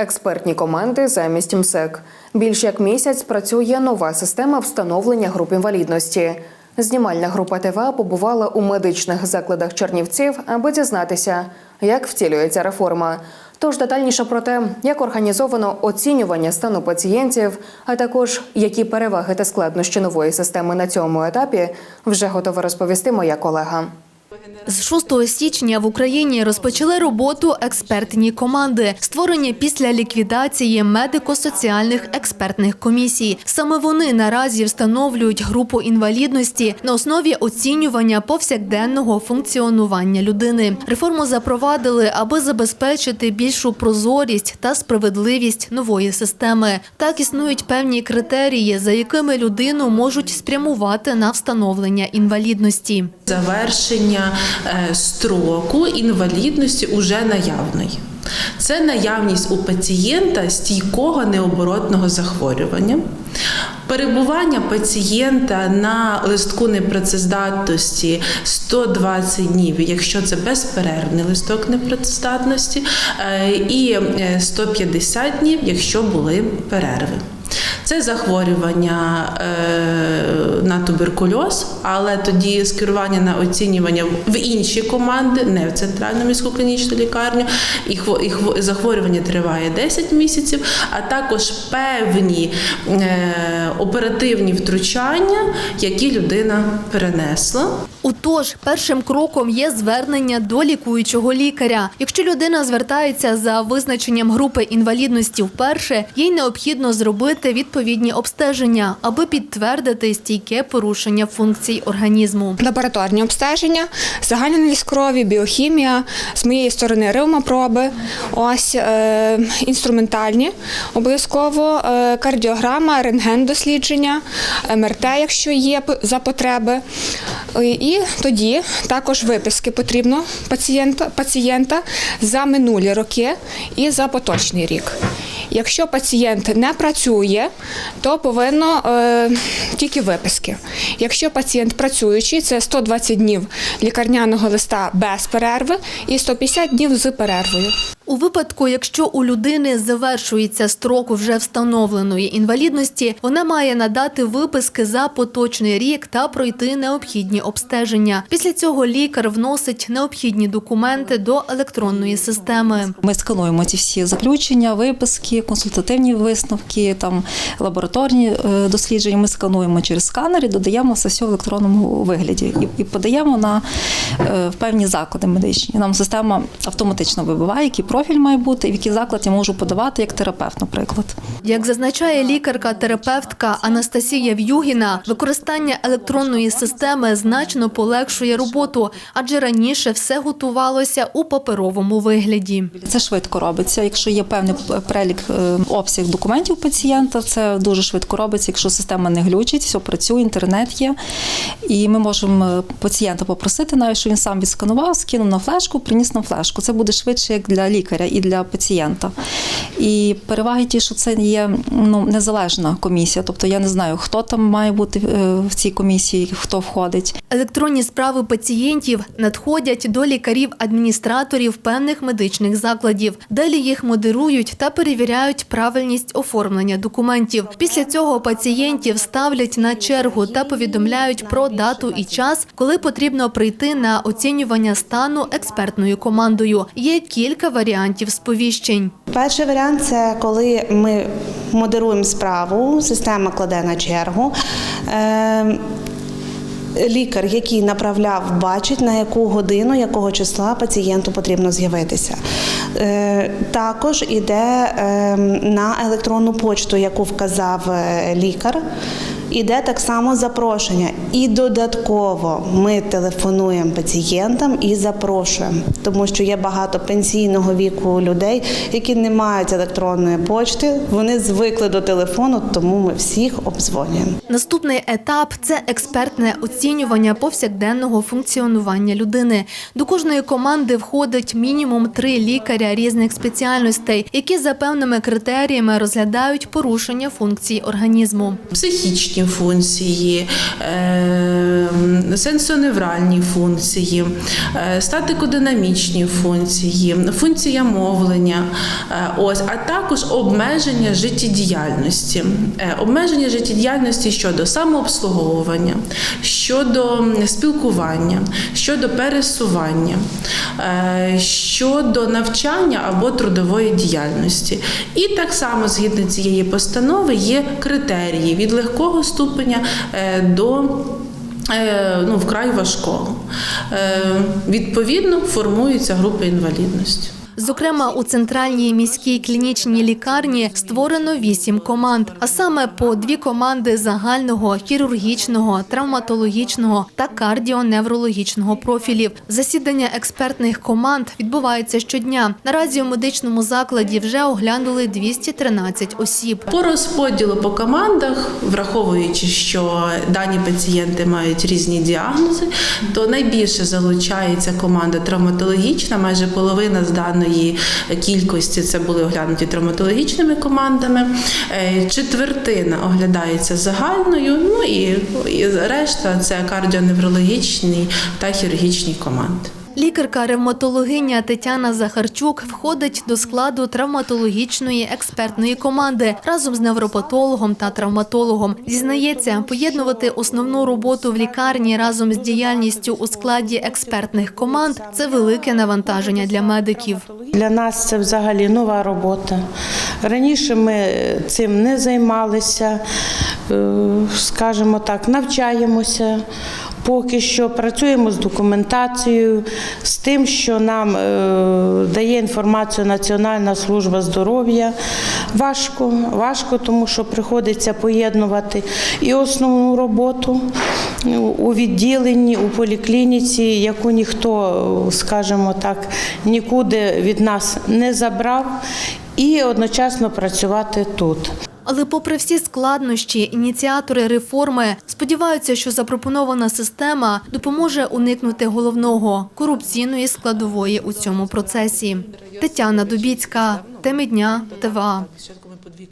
Експертні команди замість МСЕК. Більш як місяць працює нова система встановлення груп інвалідності. Знімальна група ТВА побувала у медичних закладах Чернівців, аби дізнатися, як втілюється реформа. Тож детальніше про те, як організовано оцінювання стану пацієнтів, а також які переваги та складнощі нової системи на цьому етапі, вже готова розповісти моя колега. З 6 січня в Україні розпочали роботу експертні команди, створені після ліквідації медико-соціальних експертних комісій. Саме вони наразі встановлюють групу інвалідності на основі оцінювання повсякденного функціонування людини. Реформу запровадили, аби забезпечити більшу прозорість та справедливість нової системи. Так існують певні критерії, за якими людину можуть спрямувати на встановлення інвалідності. завершення е, строку інвалідності уже наявної. Це наявність у пацієнта стійкого необоротного захворювання. Перебування пацієнта на листку непрацездатності 120 днів, якщо це безперервний листок непрацездатності, е, і е, 150 днів, якщо були перерви. Це захворювання е, на туберкульоз, але тоді скерування на оцінювання в інші команди, не в центральну міську клінічну лікарню. І, хво- і хво- захворювання триває 10 місяців, а також певні е, оперативні втручання, які людина перенесла. Утож, першим кроком є звернення до лікуючого лікаря. Якщо людина звертається за визначенням групи інвалідності вперше, їй необхідно зробити відповідні обстеження, аби підтвердити стійке порушення функцій організму. лабораторні обстеження, загальний аналіз крові, біохімія, з моєї сторони ревмопроби, ось е, інструментальні, обов'язково е, кардіограма, рентген-дослідження, МРТ, якщо є за потреби. Е, І тоді також виписки потрібно пацієнта, пацієнта за минулі роки і за поточний рік. Якщо пацієнт не працює, то повинно е, тільки виписки. Якщо пацієнт працюючий, це 120 днів лікарняного листа без перерви і 150 днів з перервою. У випадку, якщо у людини завершується строк вже встановленої інвалідності, вона має надати виписки за поточний рік та пройти необхідні обстеження. Після цього лікар вносить необхідні документи до електронної системи. Ми скануємо ці всі заключення, виписки, консультативні висновки, там лабораторні е, дослідження. Ми скануємо через сканер і додаємо це все в електронному вигляді і, і подаємо на е, в певні заклади медичні. Нам система автоматично вибиває, який профіль має бути, і в який заклад я можу подавати як терапевт, наприклад. Як зазначає лікарка-терапевтка Анастасія В'югіна, використання електронної системи значно полегшує роботу, адже раніше все готувалося у паперовому вигляді. Це швидко робиться. Якщо є певний перелік е, обсяг документів пацієнта, це дуже швидко робиться. Якщо система не глючить, все працює, інтернет є. І ми можемо е, пацієнта попросити, навіть що він сам відсканував, скинув на флешку, приніс на флешку. Це буде швидше як для лікаря і для пацієнта. І переваги ті, що це є ну, незалежна комісія. Тобто я не знаю, хто там має бути е, в цій комісії, хто входить. Електронні справи пацієнтів надходять до лікарів-адміністраторів певних медичних закладів. Далі їх модерують та перевіряють правильність оформлення документів. Після цього пацієнтів ставлять на чергу та повідомляють про дату і час, коли потрібно прийти на оцінювання стану експертною командою. Є кілька варіантів сповіщень. Перший варіант це коли ми модеруємо справу, система кладе на чергу. Лікар, який направляв, бачить, на яку годину, якого числа пацієнту потрібно з'явитися. Е, Також іде е, на електронну почту, яку вказав е, лікар. Іде так само запрошення. І додатково ми телефонуємо пацієнтам і запрошуємо, тому що є багато пенсійного віку людей, які не мають електронної почти. Вони звикли до телефону, тому ми всіх обдзвонюємо. Наступний етап це експертне оцінювання повсякденного функціонування людини. До кожної команди входить мінімум три лікаря різних спеціальностей, які за певними критеріями розглядають порушення функцій організму. психічні моторичні функції, е, сенсоневральні функції, е, статикодинамічні функції, функція мовлення, е, ось, а також обмеження життєдіяльності. Обмеження життєдіяльності щодо самообслуговування, щодо спілкування, щодо пересування, щодо навчання або трудової діяльності. І так само, згідно цієї постанови, є критерії від легкого ступеня е, до е, ну, вкрай важкого. Е, Відповідно, формуються групи інвалідності. Зокрема, у центральній міській клінічній лікарні створено вісім команд, а саме по дві команди загального, хірургічного, травматологічного та кардіоневрологічного профілів. Засідання експертних команд відбувається щодня. Наразі у медичному закладі вже оглянули 213 осіб. По розподілу по командах, враховуючи, що дані пацієнти мають різні діагнози, то найбільше залучається команда травматологічна. Майже половина з даної кількості це були оглянуті травматологічними командами. Е, Четвертина оглядається загальною. Ну і решта це кардіоневрологічні та хірургічні команди. Лікарка-ревматологиня Тетяна Захарчук входить до складу травматологічної експертної команди разом з невропатологом та травматологом. Зізнається, поєднувати основну роботу в лікарні разом з діяльністю у складі експертних команд це велике навантаження для медиків. Для нас це взагалі нова робота. Раніше ми цим не займалися, е, скажімо так, навчаємося. Поки що працюємо з документацією, з тим, що нам е, дає інформацію Національна служба здоров'я. Важко, важко, тому що приходиться поєднувати і основну роботу у відділенні, у поліклініці, яку ніхто, скажімо так, нікуди від нас не забрав, і одночасно працювати тут. Але, попри всі складнощі, ініціатори реформи сподіваються, що запропонована система допоможе уникнути головного корупційної складової у цьому процесі. Тетяна Дубіцька, теми дня, ТВА.